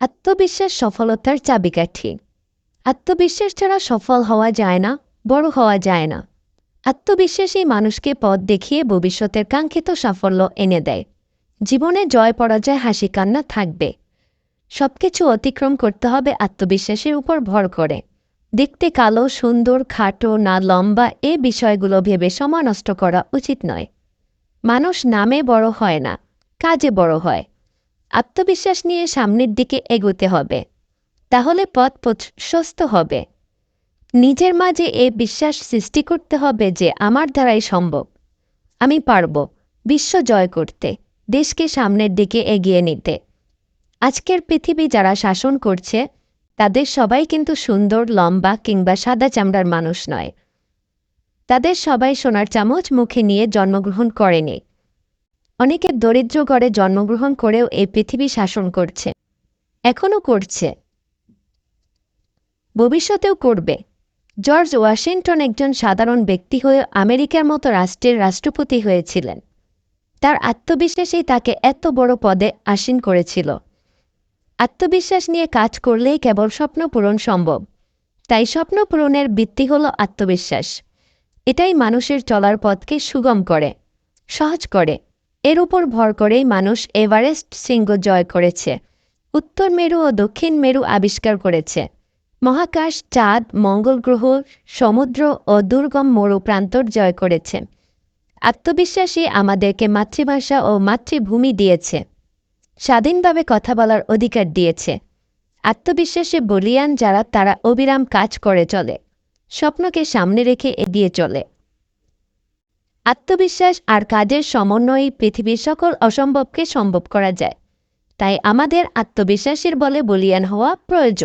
আত্মবিশ্বাস সফলতার চাবিকাঠি। আত্মবিশ্বাস ছাড়া সফল হওয়া যায় না, বড় হওয়া যায় না। আত্মবিশ্বাসী মানুষকে পথ দেখিয়ে ভবিষ্যতের কাঙ্ক্ষিত সাফল্য এনে দেয়। জীবনে জয়, পরাজয়, হাসি, কান্না থাকবে। সবকিছু অতিক্রম করতে হবে আত্মবিশ্বাসের উপর ভর করে। দেখতে কালো, সুন্দর, খাটো, না লম্বা এ বিষয়গুলো ভেবে সময় নষ্ট করা উচিত নয়। মানুষ নামে বড় হয় না, কাজে বড় হয়। আত্মবিশ্বাস নিয়ে সামনের দিকে এগোতে হবে। তাহলে পথ প্রশস্ত হবে। নিজের মাঝে এ বিশ্বাস সৃষ্টি করতে হবে যে আমার দ্বারাই সম্ভব। আমি পারব বিশ্ব জয় করতে, দেশকে সামনের দিকে এগিয়ে নিতে। আজকের পৃথিবী যারা শাসন করছে, তাদের সবাই কিন্তু সুন্দর, লম্বা কিংবা সাদা চামড়ার মানুষ নয়। তাদের সবাই সোনার চামচ মুখে নিয়ে জন্মগ্রহণ করেনি। অনেকে দরিদ্র ঘরে জন্মগ্রহণ করেও এই পৃথিবী শাসন করছে। এখনও করছে। ভবিষ্যতেও করবে। জর্জ ওয়াশিংটন একজন সাধারণ ব্যক্তি হয়ে আমেরিকার মতো রাষ্ট্রের রাষ্ট্রপতি হয়েছিলেন। তার আত্মবিশ্বাসেই তাকে এত বড় পদে আসীন করেছিল। আত্মবিশ্বাস নিয়ে কাজ করলেই কেবল স্বপ্ন পূরণ সম্ভব। তাই স্বপ্ন পূরণের ভিত্তি হল আত্মবিশ্বাস। এটাই মানুষের চলার পথকে সুগম করে, সহজ করে। এর উপর ভর করেই মানুষ এভারেস্ট শৃঙ্গ জয় করেছে, উত্তর মেরু ও দক্ষিণ মেরু আবিষ্কার করেছে। মহাকাশ, চাঁদ, মঙ্গল গ্রহ, সমুদ্র ও দুর্গম মরু প্রান্তর জয় করেছে। আত্মবিশ্বাসী আমাদেরকে মাতৃভাষা ও মাতৃভূমি দিয়েছে। স্বাধীনভাবে কথা বলার অধিকার দিয়েছে। আত্মবিশ্বাসে বলিয়ান যারা, তারা অবিরাম কাজ করে চলে। স্বপ্নকে সামনে রেখে এগিয়ে চলে। আত্মবিশ্বাস আর কাজের সমন্বয়ে পৃথিবীর সকল অসম্ভবকে সম্ভব করা যায়। তাই আমাদের আত্মবিশ্বাসের বলে বলিয়ান হওয়া প্রয়োজন।